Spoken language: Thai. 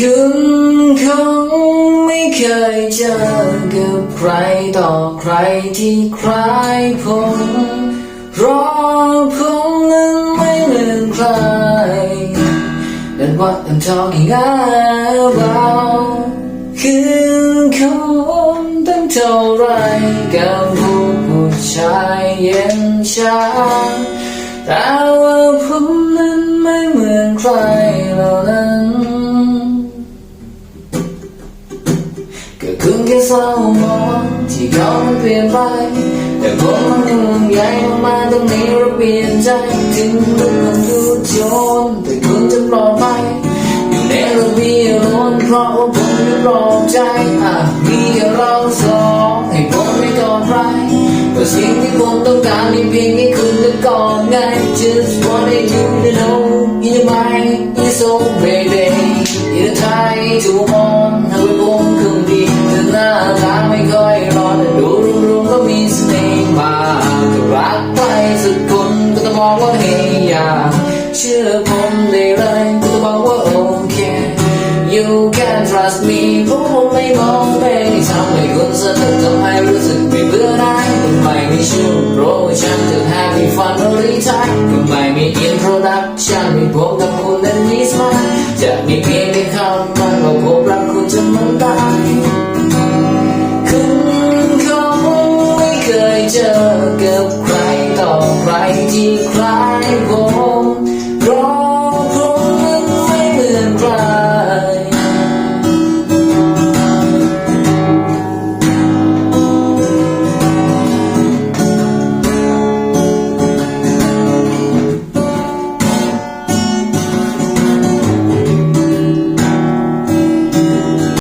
คุณคงไม่เคยเจอกับใครต่อใครที่คล้ายผมราะผมนั้นไม่เหมือนใคร That's what I'm talking about คือคนตั้งเท่าไรกับผู้ผู้ชายเย็นชาแต่ว่าผมนั้นไม่เหมือนใครเหล่านั้น ก็คุณแค่เศร้ามองที่เขามันเปลี่ยนไป แต่ผมมันห่วงใยมากๆตรงนี้เราเปลี่ยนใจถึงทุกคนดูโจรแต่คุณจะปลอดภัยอยู่ในระเบียงล้นเพราะว่าผมไม่ปลอบใจอะมีแค่เราสองให้ผมไม่กอดใครแต่สิ่งที่ผมต้องการนี่เพียงให้คุณได้กอดไง just wanted you to know in your mind in soul baby in the time to on หน้าตาไม่ค่อยร้อนแต่ดูรวมๆก็มีเสน่ห์มากก็รักใครสักคนก็ต้องบอกว่าเฮียเชื่อผมได้เลยก็ต้องบอกว่าโอเค You can trust me เพราะผมไม่มองไปที่ทำให้คุณสะดุดทำให้รู้สึกไม่เบื่อหน่ายก็ไม่มีชื่อเพราะว่าฉันจะ happy fun หรือใช่ไม่มี introduction มีผมกับคุณนั้นมีสมายจะมีเพียงแค่คำมันว่าผมรักคุณ เจอกับใครต่อใครที่คล้ายโว